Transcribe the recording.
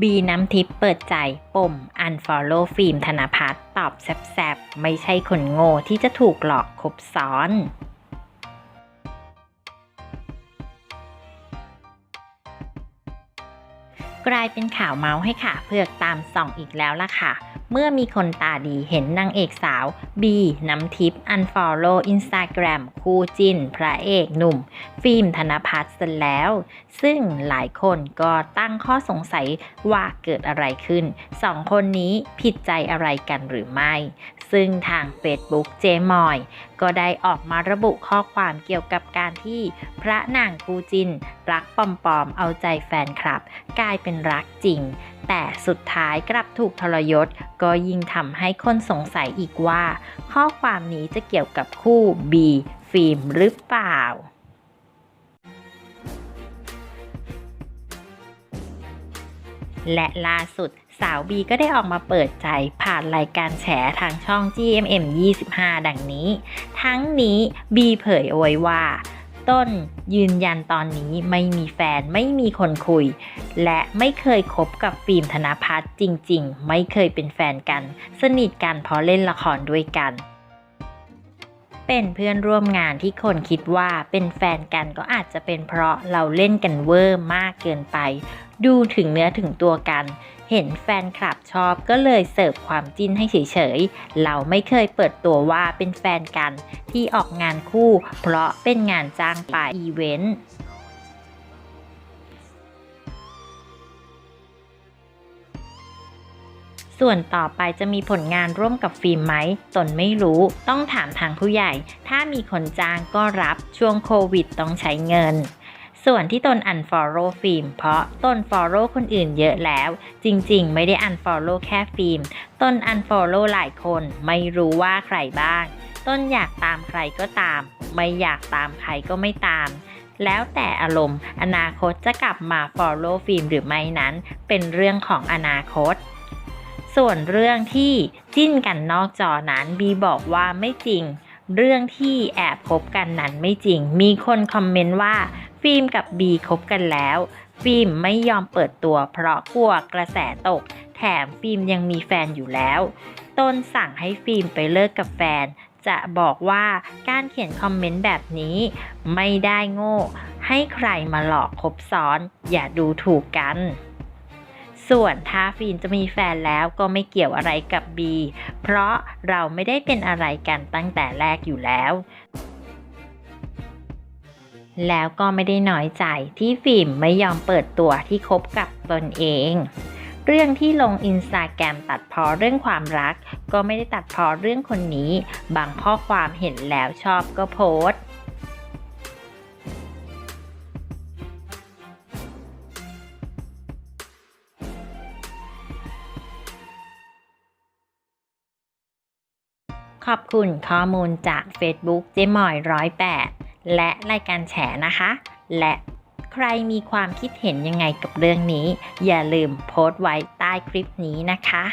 บีน้ำทิพย์เปิดใจปม unfollow ฟิล์มธนพัฒน์ตอบแซบๆ ไม่ใช่คนโง่ที่จะถูกหลอกคบซ้อน กลายเป็นข่าวเมาส์ให้ค่ะ เพื่อกตามส่องอีกแล้วล่ะค่ะ เมื่อมีคนตาดีเห็นนางเอกสาว บีน้ำทิพย์ unfollow Instagram คู่จินพระเอกหนุ่ม ฟิล์มธนพัฒน์ซะแล้ว ซึ่งหลายคนก็ตั้งข้อสงสัยว่าเกิดอะไรขึ้นสองคนนี้ผิดใจอะไรกันหรือไม่ ซึ่งทาง Facebook เจมอย ก็ได้ออกมาระบุข้อความเกี่ยวกับการที่พระนางกูจิน รักปอมๆเอาใจแฟนคลับ กลายเป็นรักจริง แต่สุดท้ายกลับถูกทรยศ ก็ยิ่งทำให้คนสงสัยอีกว่า ข้อความนี้จะเกี่ยวกับคู่บีฟิล์มหรือเปล่าและล่าสุดสาวบีก็ได้ออกมาเปิดใจผ่านรายการแฉทางช่อง GMM 25 ดังนี้ ทั้งนี้บีเผยเอาไว้ว่า ต้น ยืนยันตอนนี้ไม่มีแฟนไม่มีคนคุย และไม่เคยคบกับฟิล์มธนพัฒน์จริง ๆ ไม่เคยเป็นแฟนกัน สนิทกันเพราะเล่นละครด้วยกันเป็นเพื่อนร่วมงานที่คนคิดว่าเป็นแฟนกันก็อาจจะเป็นเพราะเราเล่นกันเวอร์มากเกินไป ดูถึงเนื้อถึงตัวกัน เห็นแฟนคลับชอบก็เลยเสิร์ฟความจิ้นให้เฉยๆ เราไม่เคยเปิดตัวว่าเป็นแฟนกันที่ออกงานคู่ เพราะเป็นงานจ้างไปอีเวนต์ส่วนต่อไปจะมีผลงานร่วมกับฟิล์มไหม ตนไม่รู้ ต้องถามทางผู้ใหญ่ ถ้ามีคนจ้างก็รับ ช่วงโควิดต้องใช้เงิน ส่วนที่ตน unfollow ฟิล์มเพราะตน follow คนอื่นเยอะแล้ว จริงๆ ไม่ได้ unfollow แค่ฟิล์มต้น unfollow หลายคนไม่รู้ว่าใครบ้าง ต้นอยากตามใครก็ตาม ไม่อยากตามใครก็ไม่ตาม แล้วแต่อารมณ์ อนาคตจะกลับมา follow ฟิล์มหรือไม่นั้น เป็นเรื่องของอนาคตส่วนเรื่องที่จิ้นกันนอกจอนั้นบีบอกว่าไม่จริง เรื่องที่แอบคบกันนั้นไม่จริง มีคนคอมเมนต์ว่า ฟิล์มกับบีคบกันแล้ว ฟิล์มไม่ยอมเปิดตัว เพราะกลัวกระแสตก แถมฟิล์มยังมีแฟนอยู่แล้วต้นสั่งให้ฟิล์มไปเลิกกับแฟน จะบอกว่าการเขียนคอมเมนต์แบบนี้ ไม่ได้โง่ ให้ใครมาหลอกคบซ้อน อย่าดูถูกกันส่วนถ้าฟิล์มจะมีแฟนแล้วก็ไม่เกี่ยวอะไรกับบี เพราะเราไม่ได้เป็นอะไรกันตั้งแต่แรกอยู่แล้ว แล้วก็ไม่ได้น้อยใจที่ฟิล์มไม่ยอมเปิดตัวที่คบกับตนเอง เรื่องที่ลงอินสตาแกรมตัดพอเรื่องความรัก ก็ไม่ได้ตัดพอเรื่องคนนี้ บางข้อความเห็นแล้วชอบก็โพสต์ขอบคุณข้อมูลจาก Facebook เจมอยร้อยแปด และรายการแฉนะคะ และใครมีความคิดเห็นยังไงกับเรื่องนี้ อย่าลืมโพสต์ไว้ใต้คลิปนี้นะคะ